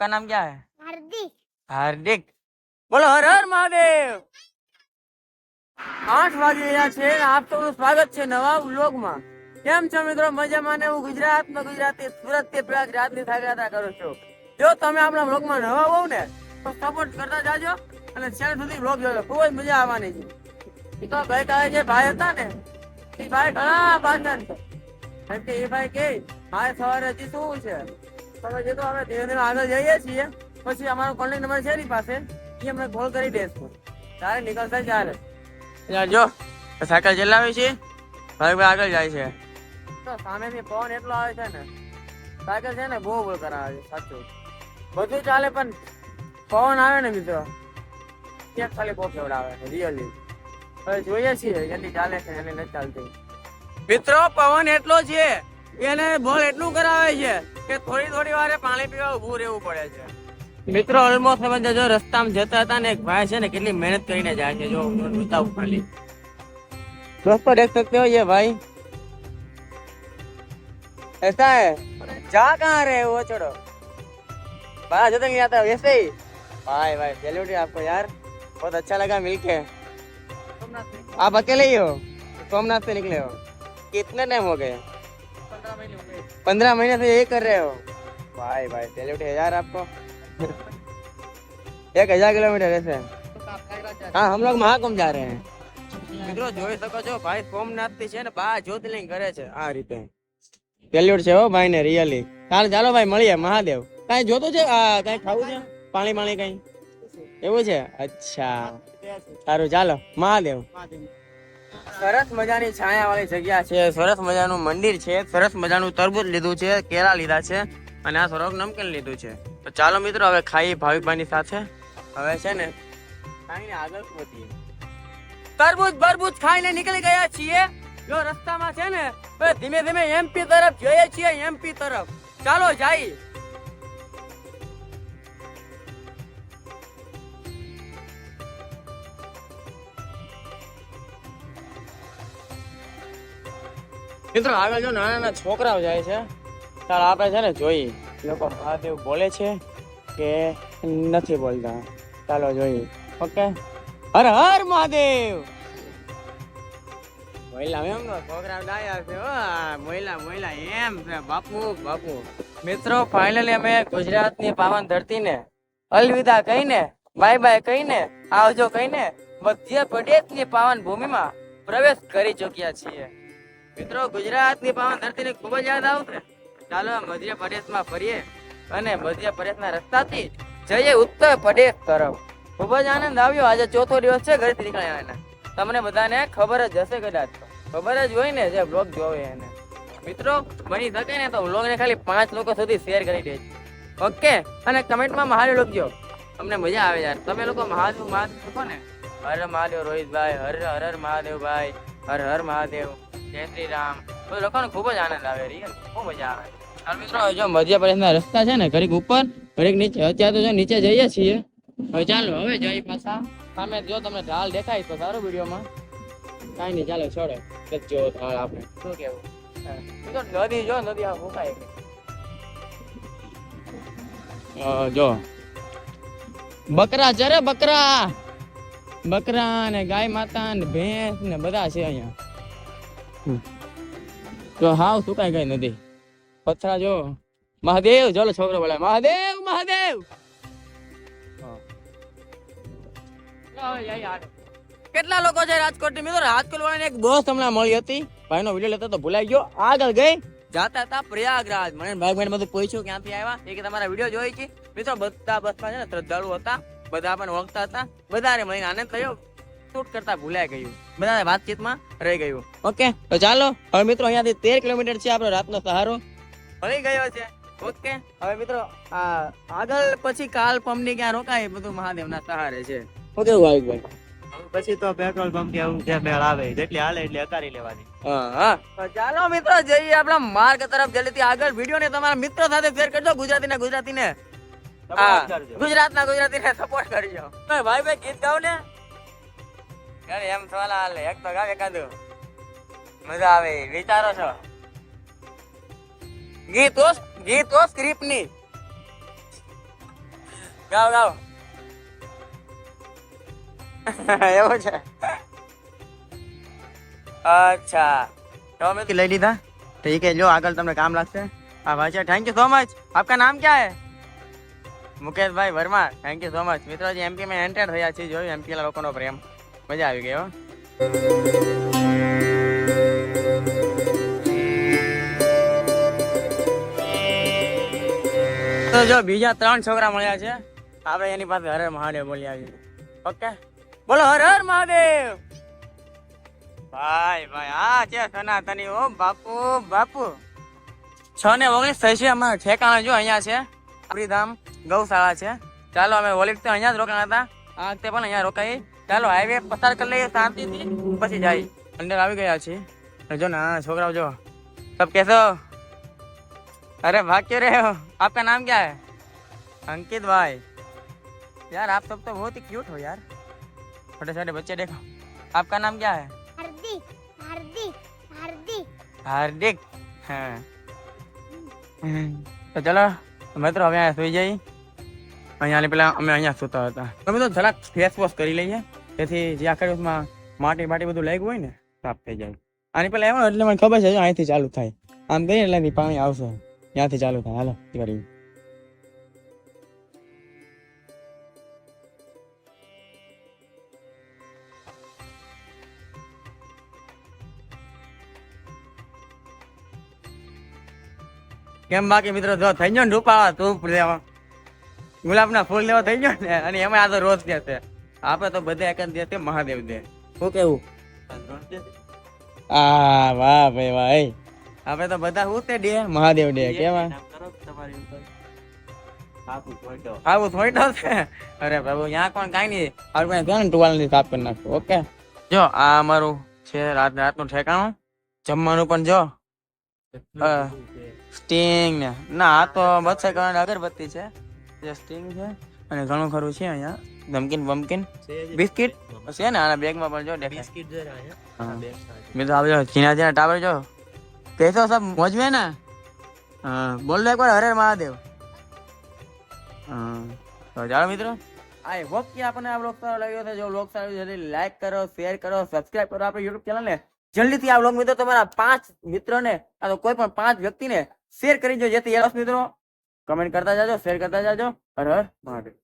का नाम क्या है हार्दिक हार्दिक બોલો હર હર મહાદેવ આઠ વાગી રહ્યા છે અને આપ સૌનું સ્વાગત છે નવા વ્લોગમાં કેમ છો મિત્રો મજામાં ને હું ગુજરાતમાં ગુજરાતી સુરત થી પ્રયાગરાજ ની સાગરાતા કરું છું જો તમે આપણા વ્લોગમાં નવા હોવ ને તો સપોર્ટ કરતા જાજો અને છેલ્લે સુધી વ્લોગ જોજો ખૂબ જ મજા આવવાની છે એ તો ગઈકાલે જે ભાઈ હતા ને એ ભાઈ ઘણા પાછળ છે કેમ કે એ ભાઈ કે મારે સવારે હજી શું છે તમે જે તો અમે ધીરે ધીરે આગળ જઈએ છીએ. પછી અમારો કોન્ટેક્ટ નંબર છે એની પાસે? એ અમને કોલ કરી દેશું. તારે નીકળતા ચાલે યાર જો સાયકલ ચલાવી છે. ભાઈ ભાઈ આગળ જાય છે. તો સામેથી પવન એટલો આવે છે ને સાયકલ છે ને બહુ બોલ કરાવે છે સાચું. બધું ચાલે પણ પવન આવે ને મિત્રો ત્યાં ખાલી બહુ કેવડાવે છે રિયલી હવે જોઈએ છીએ કેટલી ચાલે છે એની નથી ચાલતી. મિત્રો પવન એટલો છે. એને બોલ એટલું કરાવે છે કે થોડી થોડી વારે પાણી પીવા ઊભું રહેવું પડે છે મિત્રો ઓલમોસ્ટ તમે જો રસ્તામાં જતા હતા ને એક ભાઈ છે ને કેટલી મહેનત કરીને જાય છે જો હું બતાવું ખાલી दोस्तों देख सकते हो ये भाई ऐसा है जा कहाँ रहे हो वो छोड़ो बाहर जो नहीं आता वैसे ही भाई भाई सैल्यूट है आपको यार बहुत अच्छा लगा मिलके आप अकेले ही हो सोमनाथ से निकले हो कितने टाइम हो गए पंद्रह महीने से यही कर रहे हो भाई भाई सैल्यूट है यार आपको एक हजार किलोमीटर ऐसे हाँ हम लोग महाकुंभ जा रहे हैं મિત્રો જોઈ શકો છો ભાઈ સોમનાથ થી છે ને બા જ્યોતિર્લિંગ કરે છે આ રીતે પેલ્યુડ છે હો ભાઈ ને રિયલી ચાલો ચાલો ભાઈ મળીએ મહાદેવ કઈ જોતું છે આ કઈ ખાવું છે પાણી પાણી કઈ એવું છે અચ્છા સારું ચાલો મહાદેવ સરસ મજાની છાયા વાળી જગ્યા છે, સરસ મજાનું મંદિર છે, સરસ મજાનું તરબૂચ લીધું છે, કેળા લીધા છે અને આ થોડોક નમકીન લીધું છે. તો ચાલો મિત્રો, હવે ખાઈ ભાવિકભાઈની સાથે. હવે છે ને, ખાઈને આગળ વધીએ. તરબૂચ બરબૂચ ખાઈને નીકળી ગયા છીએ. જો રસ્તામાં છે ને ધીમે ધીમે એમપી તરફ જઈએ છીએ, એમપી તરફ. ચાલો જાય મિત્રો, આગળ જો નાના નાના છોકરાઓ જાય છે ત્યારે આપણે છે ને જોઈએ. લોકો મહાદેવ બોલે છે કે નથી બોલતા. ચાલો જોઈએ. ઓકે? હર હર મહાદેવ! મહિલા એમ નો, છોકરા ડાયા છે મહિલા મોયલા એમ છે. બાપુ બાપુ. મિત્રો ફાઇનલી અમે ગુજરાતની પાવન ધરતીને અલવિદા કહીને બાય બાય કહીને, આવજો કહીને, મધ્ય પ્રદેશની પાવન ભૂમિમાં પ્રવેશ કરી ચૂક્યા છીએ. મિત્રો, ગુજરાતની પાવન ધરતીની ખૂબ જ યાદ આવશે. ચાલો, મધ્ય પ્રદેશમાં ફરીએ અને મધ્ય પ્રદેશના રસ્તાથી જઈએ ઉત્તર પ્રદેશ તરફ. ખૂબ જ આનંદ આવ્યો. આજે ચોથો દિવસ છે, ઘરેથી નીકળ્યા તમને બધાને ખબર જ હશે કદાચ. ખબર જ હોય ને, જે બ્લોગ જોવે એને. મિત્રો, બની શકે ને તો બ્લોગ ને ખાલી પાંચ લોકો સુધી શેર કરી દેજો. ઓકે? અને કમેન્ટમાં મહાદેવ લખજો. તમને મજા આવે યાર. તમે લોકો મહાદેવ મહાદેવ ને? હર મહાદેવ રોહિતભાઈ, હર હર હર મહાદેવ ભાઈ હર હર મહાદેવ. જય શ્રી રામ તો લોકોને ખૂબ જ આનંદ આવે રિયલ ખૂબ મજા આવે. મિત્રો જો મધ્યપ્રદેશના રસ્તા છે ને ઘડીક ઉપર ઘડીક નીચે. અત્યારે તો જો નીચે જઈએ છીએ. હવે ચાલો હવે જઈ પાછા. સામે જો તમને ઢાલ દેખાય તો સારું વિડીયોમાં. કાંઈ નહીં ચાલો છોડો. જો ઢાળ આપણે. શું કેવું? નદી જો નદી આ ફૂંકાય જો. બકરા છે બકરા! બકરા ને ગાય માતા ને ભેંસ ને બધા છે અહીંયા. તો હાવ સુકાઈ ગઈ નદી. પથરા જો. મહાદેવ ચાલો છોકરો બોલે મહાદેવ મહાદેવ! કેટલા લોકો છે રાજકોટની મિત્રો રાજકોટ વાળાને એક બસ હમણાં મળી હતી. ભાઈનો વીડિયો લેતો તો ભૂલાઈ ગયો. આગળ ગઈ. જાતા હતા પ્રયાગરાજ. મને ભાઈ ભાઈ બધું પૂછ્યું ક્યાંથી આવ્યા. એ કે તમારા વીડિયો જોઈ છે. મિત્રો બધા બસમાં છે ને શ્રદ્ધાળુ હતા. બધા આપણને ઓળખતા હતા. વધારે મળીને આનંદ થયો. શૂટ કરતા ભૂલાઈ ગયું. બધા વાતચીતમાં રહી ગયું. ઓકે તો ચાલો. હવે મિત્રો અહીંયાથી તેર કિલોમીટર છે આપણો રાતનો સહારો. મળી ગયો છે. ઓકે. હવે મિત્રો આગળ પછી કાલ પંપની ક્યાં રોકાય બધું મહાદેવના સહારે છે. ઓકે ભાવિકભાઈ પછી તો પેટ્રોલ પંપ કે એવું જે મેળ આવે જેટલી હાલે એટલી અકારી લેવાની. હા હા. તો ચાલો મિત્રો જઈએ આપણા માર્ગ તરફ. જલ્દીથી આગળ વીડિયો ને તમારા મિત્રો સાથે શેર કરજો ગુજરાતી ને ગુજરાતી ને હા ગુજરાત ના ગુજરાતી ને સપોર્ટ કરજો ભાઈ ભાઈ ગીત ગાવ ને અરે એમ સવાલ હાલે એક તો ગાવ એકાદું મજા આવે વિચારો છો ગીતો ગીતો સ્ક્રિપ્ટ ની ગાઓ ગાઓ એવું છે અચ્છા તો મેં લઈ લીધા ઠીક है જો આગળ તમને કામ લાગશે હા ભાઈ थैंक यू सो मच आपका नाम क्या है મુકેશ ભાઈ Verma thank you so much મિત્રોજી MP માં એન્ટર થયા છે જોયું એમપી લોકોનો પ્રેમ. મજા આવી ગઈ હો. તો જો, બીજા ત્રણ છોકરા મળ્યા છે. આપણે એની પાસે હર મહાદેવ બોલી આવી ઓકે? બોલો, હર હર મહાદેવ! ભાઈ ભાઈ, આ છે સનાતની. ઓ બાપુ બાપુ. છ ને ઓગણીસ થઈ છે, અમારા ઠેકાણા જો અહીંયા છે. ધામ. ગૌશાળા છે ચાલો અમે ઓલી વખતે અહીંયા જ રોકાણા હતા આ વખતે પણ અહીંયા રોકાઈ ચાલો હાઈવે પસાર કરી લઈએ શાંતિથી પછી જાય અંદર આવી ગયા છીએ અને જો ના છોકરાઓ જો સબ કેસો अरे भाग क्यों रहे हो आपका नाम क्या है अंकित भाई यार आप सब तो बहुत ही क्यूट हो यार छोटे छोटे बच्चे देखो आपका नाम क्या है हार्दिक हार्दिक हार्दिक हार्दिक हाँ તો ચલો મિત્રો હવે અહીંયા સુઈ જઈ અહીંયા પેલા અમે અહીંયા સૂતા હતા. અમે તો જરાક ફેસ વોશ કરી લઈએ. તેથી જે આખા દિવસમાં માટી બાટી બધું લાગ્યું હોય ને, સાફ થઈ જાય. આની પેલા એમાં એટલે મને ખબર છે અહીંથી ચાલુ થાય. આમ કહીએ એટલે પાણી આવશે. ત્યાંથી ચાલુ થાય. હાલો કરી કેમ બાકી મિત્રો, જો થઈ ગયો ને રૂપા, તું લેવા ગુલાબના ફૂલ લેવા થઈ ગયો ને અને એમાં આ તો રોજ દે છે. આપણે તો બધા એક જ દે છે મહાદેવ દે. શું કેવું? આ વાહ ભાઈ ભાઈ આપણે તો બધા શું તે દે મહાદેવ દે કેવા? આવું થોડી છે? અરે પ્રભુ ત્યાં કોણ કાંઈ નહીં. આપણે ને ટુવાલની સાફ કરી નાખું ઓકે? જો આ અમારું છે રાત રાતનું ઠેકાણું. જમવાનું પણ જો. સ્ટિંગ ને. ના આ તો બચ્ચા કારણ અગરબત્તી છે. સ્ટિંગ છે અને ઘણું ખરું છે અહીંયા નમકીન બમકીન બિસ્કિટ છે ને આના બેગમાં પણ જો દેખાય બિસ્કિટ જો અહીંયા મેં તો આવજો ચીના ચીના ટાવર જો કેસો સબ મોજ મે ના હા બોલ દો એકવાર હરે મહાદેવ હા તો ચાલો મિત્રો આઈ હોપ કે આપણને આ વ્લોગ સારો લાગ્યો છે જો વ્લોગ સારો જલ્દી લાઈક કરો શેર કરો સબસ્ક્રાઇબ કરો આપણી YouTube ચેનલને જલ્દીથી આ વ્લોગ મિત્રો તમારા પાંચ મિત્રોને અથવા કોઈ પણ પાંચ વ્યક્તિને શેર કરી દો જેથી યસ મિત્રો કમેન્ટ કરતા જાજો શેર કરતા જાજો. હર હર મહાદેવ.